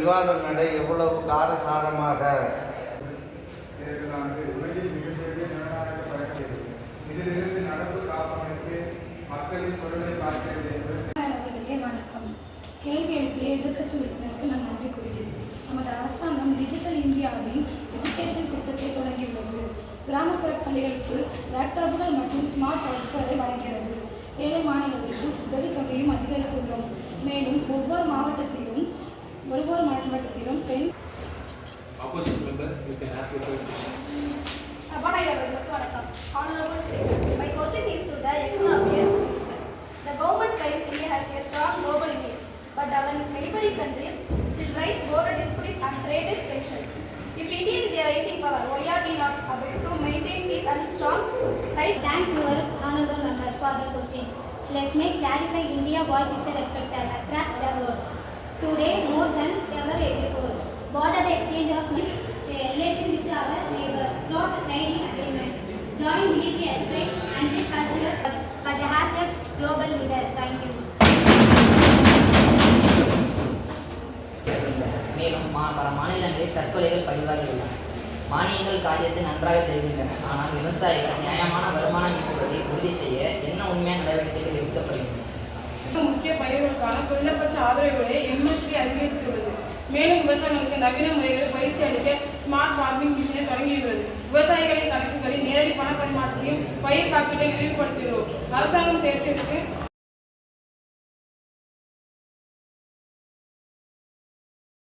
விவாத மேடை எவ்வளவு காரசாரமாக? இதிலிருந்து நடப்பு காப்பமைப்பு மக்களின் கேள்வி எழுப்பிய எதிர்கட்சி உறுப்பினருக்கு நான் நன்றி கூறுகிறேன். நமது அரசாங்கம் டிஜிட்டல் இந்தியாவின் எஜுகேஷன் திட்டத்தை தொடங்கியுள்ளது. கிராமப்புற பள்ளிகளுக்கு லேப்டாப்புகள் மற்றும் ஸ்மார்ட் ஒர்க்குகளை வழங்குகிறது. ஏழை மாணவர்களுக்கு உதவித்தொகையும் அதிகரித்து ಬರುವವ್ರು ಮಾಡ್ಕೊಂಡಿರ್ತೀರೋ friend opposite member you can ask your question About I Availability Vanakkam. Honorable Speaker, my question is to the External Affairs Minister. The government claims India has a strong global image, but our neighboring countries still raise border disputes and trade tensions. If India is a rising power, why are we not able to maintain peace and strong ties? Thank you, Honorable Member, for the question. Let me clarify India voice is the respecter across the world. Today, more than ever before, border exchange of relation with our neighbors, not trading agreement, joint military aspect and the cultural, but has a global leader. Thank you. மேலும் மா- பல மாநிலங்களில் தற்கொலைகள் பதிவாகியுள்ளன. மானியங்கள் காரியத்தை நன்றாக தெரிகின்றன. ஆனால் விவசாயிகள் நியாயமான வருமானம் ஈட்டுவதை உறுதி செய்ய என்ன உண்மையான நடவடிக்கைகள் எடுக்கப்படுகின்றன? முக்கிய பயிர்களுக்கான குறைந்தபட்ச ஆதரவு விலையை எம்எஸ்பி அதிகரித்துள்ளது மேலும் விவசாயிகளுக்கு நவீன முறைகளில் பயிற்சி அளிக்க ஸ்மார்ட் ஃபார்மிங் மிஷினை தொடங்கியுள்ளது. விவசாயிகளின் கணக்குகளில் நேரடி பண பரிமாற்றத்தையும் பயிர் காப்பீட்டை விரிவுபடுத்துகிறோம். அரசாங்கம் தேர்ச்சிக்கு